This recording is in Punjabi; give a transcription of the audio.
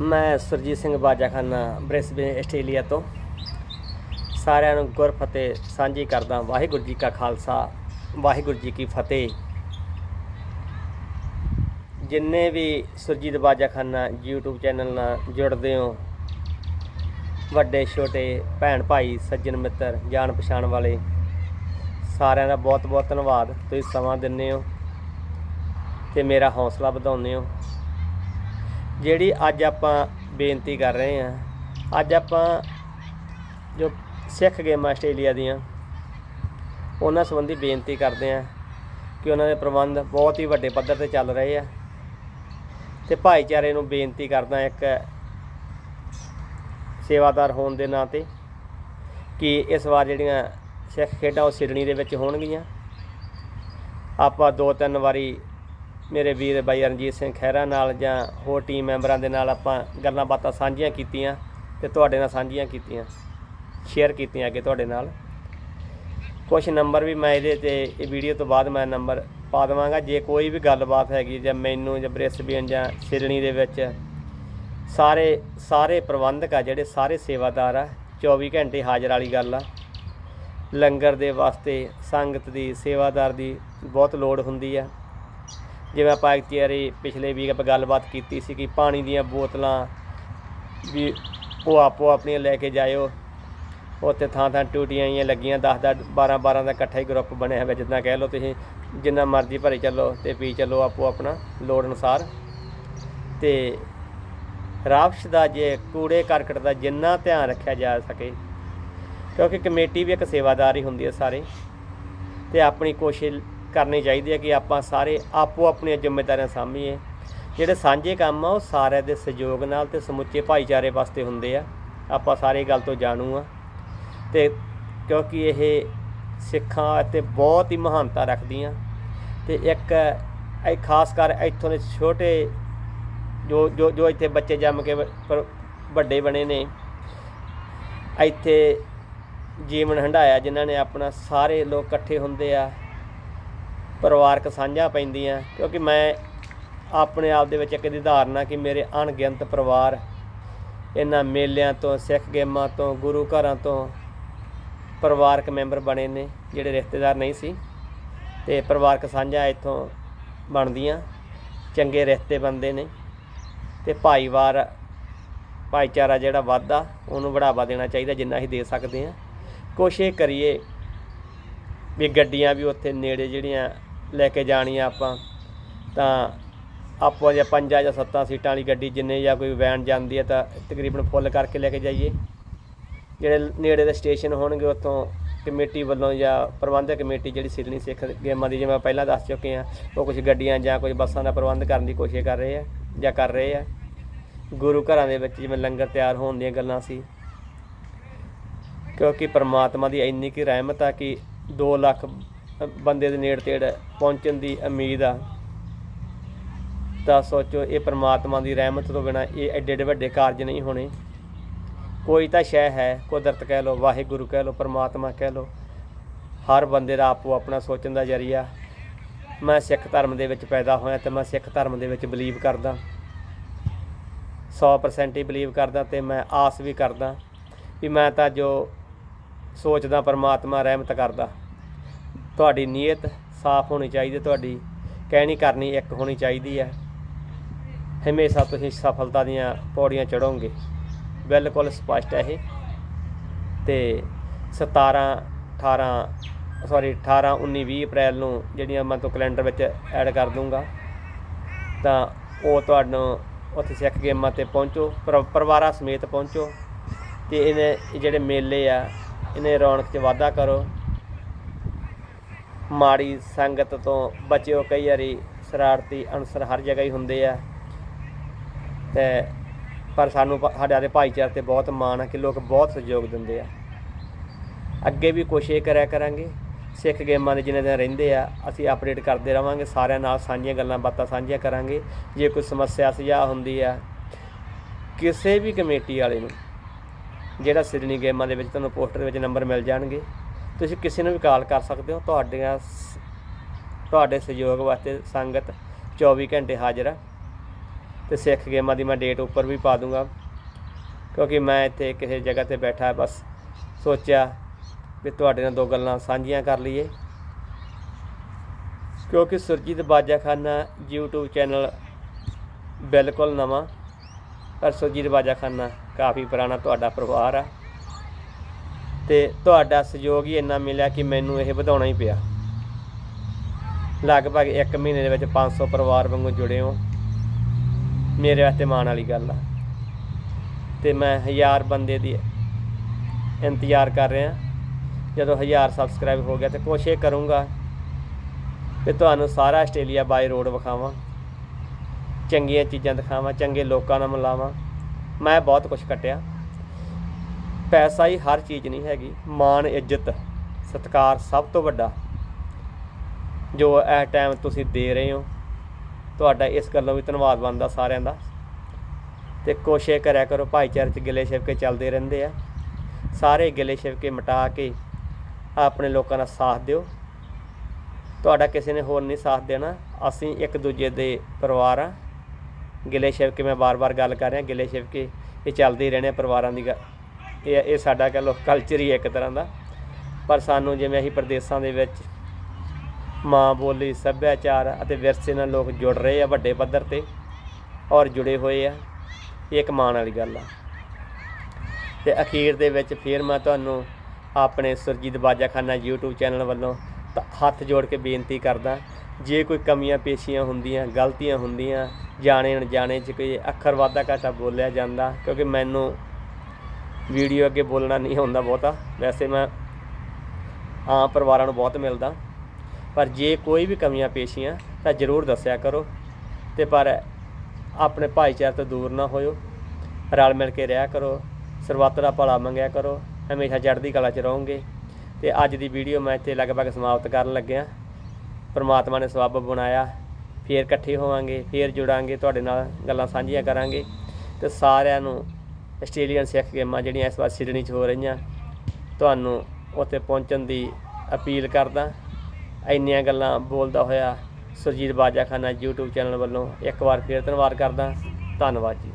ਮੈਂ ਸੁਰਜੀਤ ਸਿੰਘ ਬਾਜਾਖਾਨਾ ਬ੍ਰਿਸਬੇਨ, ਆਸਟ੍ਰੇਲੀਆ ਤੋਂ। ਸਾਰਿਆਂ ਨੂੰ ਗੁਰ ਫਤਿਹ ਸਾਂਝੀ ਕਰਦਾ ਵਾਹਿਗੁਰੂ ਜੀ ਕਾ ਖਾਲਸਾ, ਵਾਹਿਗੁਰੂ ਜੀ ਕੀ ਫਤਿਹ। ਜਿੰਨੇ ਵੀ ਸੁਰਜੀਤ ਬਾਜਾਖਾਨਾ YouTube ਚੈਨਲ ਨਾਲ ਜੁੜਦੇ ਹੋ, ਵੱਡੇ, ਛੋਟੇ, ਭੈਣ ਭਾਈ, ਸੱਜਣ ਮਿੱਤਰ, ਜਾਣ ਪਛਾਣ ਵਾਲੇ, ਸਾਰਿਆਂ ਦਾ ਬਹੁਤ ਬਹੁਤ ਧੰਨਵਾਦ। ਤੁਸੀਂ ਸਮਾਂ ਦਿੰਦੇ ਹੋ ਤੇ ਮੇਰਾ ਹੌਸਲਾ ਵਧਾਉਂਦੇ ਹੋ। ਜਿਹੜੀ ਅੱਜ ਆਪਾਂ ਬੇਨਤੀ ਕਰ ਰਹੇ ਹਾਂ, ਅੱਜ ਆਪਾਂ ਜੋ ਸਿੱਖ ਗੇਮਾਂ ਆਸਟ੍ਰੇਲੀਆ ਦੀਆਂ, ਉਹਨਾਂ ਸੰਬੰਧੀ ਬੇਨਤੀ ਕਰਦੇ ਹਾਂ ਕਿ ਉਹਨਾਂ ਦੇ ਪ੍ਰਬੰਧ ਬਹੁਤ ਹੀ ਵੱਡੇ ਪੱਧਰ ਤੇ ਚੱਲ ਰਹੇ ਆ। ਤੇ ਭਾਈਚਾਰੇ ਨੂੰ ਬੇਨਤੀ ਕਰਦਾ ਇੱਕ ਸੇਵਾਦਾਰ ਹੋਣ ਦੇ ਨਾਂ ਤੇ ਕਿ ਇਸ ਵਾਰ ਜਿਹੜੀਆਂ ਸਿੱਖ ਖੇਡਾਂ ਉਹ ਸਿਡਨੀ ਦੇ ਵਿੱਚ ਹੋਣਗੀਆਂ। ਆਪਾਂ ਦੋ ਤਿੰਨ ਵਾਰੀ ਮੇਰੇ ਵੀਰ ਬਾਈ ਰਣਜੀਤ ਸਿੰਘ ਖਹਿਰਾ ਨਾਲ ਜਾਂ ਹੋਰ ਟੀਮ ਮੈਂਬਰਾਂ ਦੇ ਨਾਲ ਆਪਾਂ ਗੱਲਾਂ ਬਾਤਾਂ ਸਾਂਝੀਆਂ ਕੀਤੀਆਂ ਤੇ ਤੁਹਾਡੇ ਨਾਲ ਸਾਂਝੀਆਂ ਕੀਤੀਆਂ ਸ਼ੇਅਰ ਕੀਤੀਆਂ ਅੱਗੇ ਤੁਹਾਡੇ ਨਾਲ। ਕੁਝ ਨੰਬਰ ਵੀ ਮੈਂ ਇਹਦੇ ਤੇ, ਇਹ ਵੀਡੀਓ ਤੋਂ ਬਾਅਦ ਮੈਂ ਨੰਬਰ ਪਾ ਦੇਵਾਂਗਾ। ਜੇ ਕੋਈ ਵੀ ਗੱਲਬਾਤ ਹੈਗੀ ਜਾਂ ਮੈਨੂੰ ਜਾਂ ਬ੍ਰਿਸਬੇਨ ਜਾਂ ਸਿਡਨੀ ਦੇ ਵਿੱਚ, ਸਾਰੇ ਸਾਰੇ ਪ੍ਰਬੰਧਕ ਆ ਜਿਹੜੇ ਸਾਰੇ ਸੇਵਾਦਾਰ ਆ 24 ਘੰਟੇ ਹਾਜ਼ਰ ਵਾਲੀ ਗੱਲ ਆ। ਲੰਗਰ ਦੇ ਵਾਸਤੇ ਸੰਗਤ ਦੀ, ਸੇਵਾਦਾਰ ਦੀ ਬਹੁਤ ਲੋੜ ਹੁੰਦੀ ਆ। ਜਿਵੇਂ ਆਪਾਂ ਇੱਕ ਵਾਰੀ ਪਿਛਲੇ ਵੀਕ ਆਪਾਂ ਗੱਲਬਾਤ ਕੀਤੀ ਸੀ ਕਿ ਪਾਣੀ ਦੀਆਂ ਬੋਤਲਾਂ ਵੀ ਉਹ ਆਪੋ ਆਪਣੀਆਂ ਲੈ ਕੇ ਜਾਇਓ। ਉੱਥੇ ਥਾਂ ਥਾਂ ਟੂਟੀਆਂ ਆਈਆਂ ਲੱਗੀਆਂ 10 10 12 12 ਦਾ ਇਕੱਠਾ ਹੀ ਗਰੁੱਪ ਬਣਿਆ ਹੋਇਆ ਜਿੱਦਾਂ ਕਹਿ ਲਓ ਤੁਸੀਂ, ਜਿੰਨਾ ਮਰਜ਼ੀ ਭਰੀ ਚੱਲੋ ਤੇ ਪੀ ਚੱਲੋ ਆਪੋ ਆਪਣਾ ਲੋੜ ਅਨੁਸਾਰ। ਤੇ ਰਾਖਸ਼ ਦਾ ਜੇ ਕੂੜੇ ਕਰਕਟ ਦਾ ਜਿੰਨਾ ਧਿਆਨ ਰੱਖਿਆ ਜਾ ਸਕੇ, ਕਿਉਂਕਿ ਕਮੇਟੀ ਵੀ ਇੱਕ ਸੇਵਾਦਾਰ ਹੀ ਹੁੰਦੀ ਹੈ ਸਾਰੇ, ਤੇ ਆਪਣੀ ਕੋਸ਼ਿਸ਼ ਕਰਨੀ ਚਾਹੀਦੀ ਹੈ ਕਿ ਆਪਾਂ ਸਾਰੇ ਆਪੋ ਆਪਣੀਆਂ ਜ਼ਿੰਮੇਵਾਰੀਆਂ ਸਾਂਭੀਏ। ਜਿਹੜੇ ਸਾਂਝੇ ਕੰਮ ਆ, ਉਹ ਸਾਰਿਆਂ ਦੇ ਸਹਿਯੋਗ ਨਾਲ ਤੇ ਸਮੁੱਚੇ ਭਾਈਚਾਰੇ ਵਾਸਤੇ ਹੁੰਦੇ ਆ। ਆਪਾਂ ਸਾਰੇ ਗੱਲ ਤੋਂ ਜਾਣੂ ਆ। ਤੇ ਕਿਉਂਕਿ ਇਹ ਸਿੱਖਾਂ ਅਤੇ ਬਹੁਤ ਹੀ ਮਹਾਨਤਾ ਰੱਖਦੀਆਂ। ਤੇ ਇੱਕ ਇਹ ਖਾਸ ਕਰ ਇੱਥੋਂ ਦੇ ਛੋਟੇ ਜੋ ਜੋ ਜੋ ਇੱਥੇ ਬੱਚੇ ਜੰਮ ਕੇ ਵੱਡੇ ਬਣੇ ਨੇ। ਇੱਥੇ ਜੀਵਨ ਹੰਡਾਇਆ ਜਿਨ੍ਹਾਂ ਨੇ ਆਪਣਾ ਸਾਰੇ ਲੋਕ ਇਕੱਠੇ ਹੁੰਦੇ ਆ। ਪਰਿਵਾਰਕ ਸਾਂਝਾਂ ਪੈਂਦੀਆਂ, ਕਿਉਂਕਿ ਮੈਂ ਆਪਣੇ ਆਪ ਦੇ ਵਿੱਚ ਇੱਕ ਦੀ ਧਾਰਨਾ ਕਿ ਮੇਰੇ ਅਣਗਿਣਤ ਪਰਿਵਾਰ ਇਹਨਾਂ ਮੇਲਿਆਂ ਤੋਂ, ਸਿੱਖ ਗੇਮਾਂ ਤੋਂ, ਗੁਰੂ ਘਰਾਂ ਤੋਂ ਪਰਿਵਾਰਕ ਮੈਂਬਰ ਬਣੇ ਨੇ, ਜਿਹੜੇ ਰਿਸ਼ਤੇਦਾਰ ਨਹੀਂ ਸੀ ਤੇ ਪਰਿਵਾਰਕ ਸਾਂਝਾਂ ਇੱਥੋਂ ਬਣਦੀਆਂ, ਚੰਗੇ ਰਿਸ਼ਤੇ ਬਣਦੇ ਨੇ ਤੇ ਭਾਈਵਾਰ, ਭਾਈਚਾਰਾ ਜਿਹੜਾ ਵੱਧਦਾ, ਉਹਨੂੰ ਬੜਾਵਾ ਦੇਣਾ ਚਾਹੀਦਾ ਜਿੰਨਾ ਅਸੀਂ ਦੇ ਸਕਦੇ ਹਾਂ। ਕੋਸ਼ਿਸ਼ ਕਰੀਏ ਵੀ ਗੱਡੀਆਂ ਵੀ ਉੱਥੇ ਨੇੜੇ ਜਿਹੜੀਆਂ ਲੈ ਕੇ ਜਾਣੀ ਆ ਆਪਾਂ, ਤਾਂ ਆਪਾਂ ਜੇ ਪੰਜਾਂ ਜਾਂ ਸੱਤਾਂ ਸੀਟਾਂ ਵਾਲੀ ਗੱਡੀ ਜਿੰਨੇ ਜਾਂ ਕੋਈ ਵੈਨ ਜਾਂਦੀ ਹੈ ਤਾਂ ਤਕਰੀਬਨ ਫੁੱਲ ਕਰਕੇ ਲੈ ਕੇ ਜਾਈਏ। ਜਿਹੜੇ ਨੇੜੇ ਦੇ ਸਟੇਸ਼ਨ ਹੋਣਗੇ ਉੱਥੋਂ ਕਮੇਟੀ ਵੱਲੋਂ ਜਾਂ ਪ੍ਰਬੰਧਕ ਕਮੇਟੀ ਜਿਹੜੀ ਸਿਡਨੀ ਸਿੱਖ ਗੇਮਾਂ ਦੀ, ਜਿਵੇਂ ਪਹਿਲਾਂ ਦੱਸ ਚੁੱਕੇ ਆ, ਉਹ ਕੁਝ ਗੱਡੀਆਂ ਜਾਂ ਕੁਝ ਬੱਸਾਂ ਦਾ ਪ੍ਰਬੰਧ ਕਰਨ ਦੀ ਕੋਸ਼ਿਸ਼ ਕਰ ਰਹੇ ਆ ਜਾਂ ਕਰ ਰਹੇ ਆ। ਗੁਰੂ ਘਰਾਂ ਦੇ ਵਿੱਚ ਜਿਵੇਂ ਲੰਗਰ ਤਿਆਰ ਹੋਣ ਦੀਆਂ ਗੱਲਾਂ ਸੀ। ਕਿਉਂਕਿ ਪਰਮਾਤਮਾ ਦੀ ਇੰਨੀ ਕੀ ਰਹਿਮਤ ਆ ਕਿ 2 ਲੱਖ ਬੰਦੇ ਦੇ ਨੇੜ ਤੇੜ ਪਹੁੰਚਣ ਦੀ ਉਮੀਦ ਆ। ਤਾਂ ਸੋਚੋ, ਇਹ ਪ੍ਰਮਾਤਮਾ ਦੀ ਰਹਿਮਤ ਤੋਂ ਬਿਨਾ ਇਹ ਐਡੇ ਐਡੇ ਵੱਡੇ ਕਾਰਜ ਨਹੀਂ ਹੋਣੇ। ਕੋਈ ਤਾਂ ਸ਼ੈ ਹੈ, ਕੁਦਰਤ ਕਹਿ ਲਓ, ਵਾਹਿਗੁਰੂ ਕਹਿ ਲਓ, ਪ੍ਰਮਾਤਮਾ ਕਹਿ ਲਓ। ਹਰ ਬੰਦੇ ਦਾ ਆਪੋ ਆਪਣਾ ਸੋਚਣ ਦਾ ਜਰੀਆ। ਮੈਂ ਸਿੱਖ ਧਰਮ ਦੇ ਵਿੱਚ ਪੈਦਾ ਹੋਇਆ ਤੇ ਮੈਂ ਸਿੱਖ ਧਰਮ ਦੇ ਵਿੱਚ ਬਲੀਵ ਕਰਦਾ। 100% ਹੀ ਬਲੀਵ ਕਰਦਾ ਤੇ ਮੈਂ ਆਸ ਵੀ ਕਰਦਾ ਵੀ ਮੈਂ ਤਾਂ ਜੋ ਸੋਚਦਾ ਪਰਮਾਤਮਾ ਰਹਿਮਤ ਕਰਦਾ। ਤੁਹਾਡੀ ਨੀਅਤ ਸਾਫ਼ ਹੋਣੀ ਚਾਹੀਦੀ ਤੁਹਾਡੀ ਕਹਿਣੀ ਕਰਨੀ ਇੱਕ ਹੋਣੀ ਚਾਹੀਦੀ ਹੈ। ਹਮੇਸ਼ਾ ਤੁਸੀਂ ਸਫਲਤਾ ਦੀਆਂ ਪੌੜੀਆਂ ਚੜੋਗੇ ਬਿਲਕੁਲ ਸਪਸ਼ਟ ਹੈ ਇਹ। ਤੇ 17 18 ਸੌਰੀ 18 19 20 ਅਪ੍ਰੈਲ ਨੂੰ ਜਿਹੜੀਆਂ ਮੈਂ ਤੋਂ ਕੈਲੰਡਰ ਵਿੱਚ ਐਡ ਕਰ ਦੂੰਗਾ। ਤਾਂ ਉਹ ਤੁਹਾਨੂੰ ਉੱਥੇ ਸਿੱਖ ਗੇਮਾਂ ਤੇ ਪਹੁੰਚੋ ਪਰਿਵਾਰਾਂ ਸਮੇਤ ਪਹੁੰਚੋ। ਤੇ ਇਹਨੇ ਜਿਹੜੇ ਮੇਲੇ ਆ, ਇਹਨੇ ਰੌਣਕ 'ਚ ਵਾਧਾ ਕਰੋ। ਮਾੜੀ ਸੰਗਤ ਤੋਂ ਬਚਿਓ। ਕਈ ਵਾਰੀ ਸ਼ਰਾਰਤੀ ਅਨਸਰ ਹਰ ਜਗ੍ਹਾ ਹੀ ਹੁੰਦੇ ਆ। ਤੇ ਪਰ ਸਾਨੂੰ ਪ- ਸਾਡੇ ਦੇ ਭਾਈਚਾਰੇ ਤੇ ਬਹੁਤ ਮਾਣ ਆ ਕਿ ਲੋਕ ਬਹੁਤ ਸਹਿਯੋਗ ਦਿੰਦੇ ਆ। ਅੱਗੇ ਵੀ ਕੋਸ਼ਿਸ਼ ਕਰਿਆ ਕਰਾਂਗੇ। ਸਿੱਖ ਗੇਮਾਂ ਦੇ ਜਿੰਨੇ ਦਿਨ ਰਹਿੰਦੇ ਆ, ਅਸੀਂ ਅਪਡੇਟ ਕਰਦੇ ਰਵਾਂਗੇ। ਸਾਰਿਆਂ ਨਾਲ ਸਾਂਝੀਆਂ ਗੱਲਾਂ ਬਾਤਾਂ ਸਾਂਝੀਆਂ ਕਰਾਂਗੇ। ਜੇ ਕੋਈ ਸਮੱਸਿਆ, ਸੁਝਾਅ ਹੁੰਦੀ ਆ, ਕਿਸੇ ਵੀ ਕਮੇਟੀ ਵਾਲੇ ਨੂੰ, ਜਿਹੜਾ ਸਿਡਨੀ ਗੇਮਾਂ ਦੇ ਵਿੱਚ ਤੁਹਾਨੂੰ ਪੋਸਟਰ ਵਿੱਚ ਨੰਬਰ ਮਿਲ ਜਾਣਗੇ। ਤੁਸੀਂ ਕਿਸੇ ਨੂੰ ਵੀ ਕਾਲ ਕਰ ਸਕਦੇ ਹੋ, ਤੁਹਾਡੀਆਂ ਤੁਹਾਡੇ ਸਹਿਯੋਗ ਵਾਸਤੇ ਸੰਗਤ 24 ਘੰਟੇ ਹਾਜ਼ਰ ਆ। ਤੇ ਸਿੱਖ ਗੇਮਾਂ ਦੀ ਮੈਂ ਡੇਟ ਉੱਪਰ ਵੀ ਪਾ ਦੂੰਗਾ। ਕਿਉਂਕਿ ਮੈਂ ਇੱਥੇ ਕਿਸੇ ਜਗ੍ਹਾ ਤੇ ਬੈਠਾ, ਬਸ ਸੋਚਿਆ ਵੀ ਤੁਹਾਡੇ ਨਾਲ ਦੋ ਗੱਲਾਂ ਸਾਂਝੀਆਂ ਕਰ ਲਈਏ। ਕਿਉਂਕਿ ਸੁਰਜੀਤ ਬਾਜਾਖਾਨਾ YouTube ਚੈਨਲ ਬਿਲਕੁਲ ਨਵਾਂ, ਪਰ ਸੁਰਜੀਤ ਬਾਜਾਖਾਨਾ ਕਾਫੀ ਪੁਰਾਣਾ ਤੁਹਾਡਾ ਪਰਿਵਾਰ ਆ। ਤੇ ਤੁਹਾਡਾ ਸਹਿਯੋਗ ਹੀ ਇੰਨਾ ਮਿਲਿਆ ਕਿ ਮੈਨੂੰ ਇਹ ਵਧਾਉਣਾ ਹੀ ਪਿਆ। ਲਗਭਗ 1 ਮਹੀਨੇ ਦੇ ਵਿੱਚ 500 ਪਰਿਵਾਰ ਵਾਂਗੂ ਜੁੜੇ ਹੋ। ਮੇਰੇ ਵਾਸਤੇ ਮਾਣ ਵਾਲੀ ਗੱਲ ਆ। ਤੇ ਮੈਂ ਹਜ਼ਾਰ ਬੰਦੇ ਦੀ ਇੰਤਜ਼ਾਰ ਕਰ ਰਿਹਾ। ਜਦੋਂ ਹਜ਼ਾਰ ਸਬਸਕ੍ਰਾਈਬ ਹੋ ਗਿਆ ਤੇ ਕੋਸ਼ਿਸ਼ ਕਰੂੰਗਾ ਕਿ ਤੁਹਾਨੂੰ ਸਾਰਾ ਆਸਟ੍ਰੇਲੀਆ ਬਾਈ ਰੋਡ ਵਿਖਾਵਾਂ। ਚੰਗੀਆਂ ਚੀਜ਼ਾਂ ਦਿਖਾਵਾਂ, ਚੰਗੇ ਲੋਕਾਂ ਨਾਲ ਮਿਲਾਵਾਂ। ਮੈਂ ਬਹੁਤ ਕੁਝ ਕੱਟਿਆ। ਪੈਸਾ ਹੀ ਹਰ ਚੀਜ਼ ਨਹੀਂ ਹੈਗੀ, ਮਾਣ, ਇੱਜ਼ਤ, ਸਤਿਕਾਰ ਸਭ ਤੋਂ ਵੱਡਾ। ਜੋ ਇਹ ਟਾਈਮ ਤੁਸੀਂ ਦੇ ਰਹੇ ਹੋ, ਤੁਹਾਡਾ ਇਸ ਗੱਲੋਂ ਵੀ ਧੰਨਵਾਦ ਬਣਦਾ ਸਾਰਿਆਂ ਦਾ। ਤੇ ਕੋਸ਼ਿਸ਼ ਕਰਿਆ ਕਰੋ, ਭਾਈਚਾਰੇ ਚ ਗਿਲੇ ਸ਼ਿਵਕੇ ਚੱਲਦੇ ਰਹਿੰਦੇ ਆ। ਸਾਰੇ ਗਿਲੇ ਸ਼ਿਵਕੇ ਮਿਟਾ ਕੇ ਆਪਣੇ ਲੋਕਾਂ ਦਾ ਸਾਥ ਦਿਓ। ਤੁਹਾਡਾ ਕਿਸੇ ਨੇ ਹੋਰ ਨਹੀਂ ਸਾਥ ਦੇਣਾ। ਅਸੀਂ ਇੱਕ ਦੂਜੇ ਦੇ ਪਰਿਵਾਰ ਆ। ਗਿਲੇ ਸ਼ਿਵਕੇ ਮੈਂ ਬਾਰ-ਬਾਰ ਗੱਲ ਕਰ ਰਿਹਾ, ਗਿਲੇ ਸ਼ਿਵਕੇ ਇਹ ਚੱਲਦੇ ਹੀ ਰਹਿਣੇ ਆ ਪਰਿਵਾਰਾਂ ਦੀ ਗੱਲ। ਇਹ ਇਹ ਸਾਡਾ ਕਹ ਲੋ ਕਲਚਰ ਹੀ ਹੈ ਇੱਕ ਤਰ੍ਹਾਂ ਦਾ। ਪਰ ਸਾਨੂੰ ਜਿਵੇਂ ਅਸੀਂ ਪ੍ਰਦੇਸ਼ਾਂ ਦੇ ਵਿੱਚ ਮਾਂ ਬੋਲੀ, ਸੱਭਿਆਚਾਰ ਅਤੇ ਵਿਰਸੇ ਨਾਲ ਲੋਕ ਜੁੜ ਰਹੇ ਆ ਵੱਡੇ ਪੱਧਰ ਤੇ ਔਰ ਜੁੜੇ ਹੋਏ ਆ, ਇਹ ਇੱਕ ਮਾਣ ਵਾਲੀ ਗੱਲ ਆ। ਤੇ ਅਖੀਰ ਦੇ ਵਿੱਚ ਫਿਰ ਮੈਂ ਤੁਹਾਨੂੰ ਆਪਣੇ ਸੁਰਜੀਤ ਬਾਜਾਖਾਨਾ YouTube ਚੈਨਲ ਵੱਲੋਂ ਤ- ਹੱਥ ਜੋੜ ਕੇ ਬੇਨਤੀ ਕਰਦਾ, ਜੇ ਕੋਈ ਕਮੀਆਂ ਪੇਸ਼ੀਆਂ ਹੁੰਦੀਆਂ, ਗਲਤੀਆਂ ਹੁੰਦੀਆਂ ਜਾਣੇ ਅਣਜਾਣੇ ਚ ਕੋਈ ਅੱਖਰ ਵਾਧਾ ਘਾਟਾ ਬੋਲਿਆ ਜਾਂਦਾ, ਕਿਉਂਕਿ ਮੈਨੂੰ ਵੀਡੀਓ ਅੱਗੇ ਬੋਲਣਾ ਨਹੀਂ ਹੁੰਦਾ ਬਹੁਤਾ। ਵੈਸੇ ਮੈਂ ਆਮ ਪਰਿਵਾਰਾਂ ਨੂੰ ਬਹੁਤ ਮਿਲਦਾ। ਪਰ ਜੇ ਕੋਈ ਵੀ ਕਮੀਆਂ ਪੇਸ਼ੀਆਂ, ਤਾਂ ਜ਼ਰੂਰ ਦੱਸਿਆ ਕਰੋ। ਤੇ ਪਰ ਆਪਣੇ ਭਾਈਚਾਰੇ ਤੋਂ ਦੂਰ ਨਾ ਹੋਇਓ। ਰਲ ਮਿਲ ਕੇ ਰਿਹਾ ਕਰੋ। ਸਰਬੱਤ ਦਾ ਭਲਾ ਮੰਗਿਆ ਕਰੋ। ਹਮੇਸ਼ਾ ਚੜ੍ਹਦੀ ਕਲਾ 'ਚ ਰਹੋਗੇ। ਤੇ ਅੱਜ ਦੀ ਵੀਡੀਓ ਮੈਂ ਇੱਥੇ ਲਗਭਗ ਸਮਾਪਤ ਕਰਨ ਲੱਗਿਆ। ਪਰਮਾਤਮਾ ਨੇ ਸਬੱਬ ਬਣਾਇਆ। ਫੇਰ ਇਕੱਠੇ ਹੋਵਾਂਗੇ, ਫੇਰ ਜੁੜਾਂਗੇ, ਤੁਹਾਡੇ ਨਾਲ ਗੱਲਾਂ ਸਾਂਝੀਆਂ ਕਰਾਂਗੇ। ਤੇ ਸਾਰਿਆਂ ਨੂੰ ਆਸਟ੍ਰੇਲੀਅਨ ਸਿੱਖ ਗੇਮਾਂ ਜਿਹੜੀਆਂ ਇਸ ਵਾਰ ਸਿਡਨੀ 'ਚ ਹੋ ਰਹੀਆਂ, ਤੁਹਾਨੂੰ ਉੱਥੇ ਪਹੁੰਚਣ ਦੀ ਅਪੀਲ ਕਰਦਾ। ਇੰਨੀਆਂ ਗੱਲਾਂ ਬੋਲਦਾ ਹੋਇਆ ਸੁਰਜੀਤ ਬਾਜਾਖਾਨਾ YouTube ਚੈਨਲ ਵੱਲੋਂ ਇੱਕ ਵਾਰ ਫੇਰ ਧੰਨਵਾਦ ਕਰਦਾ। ਧੰਨਵਾਦ ਜੀ।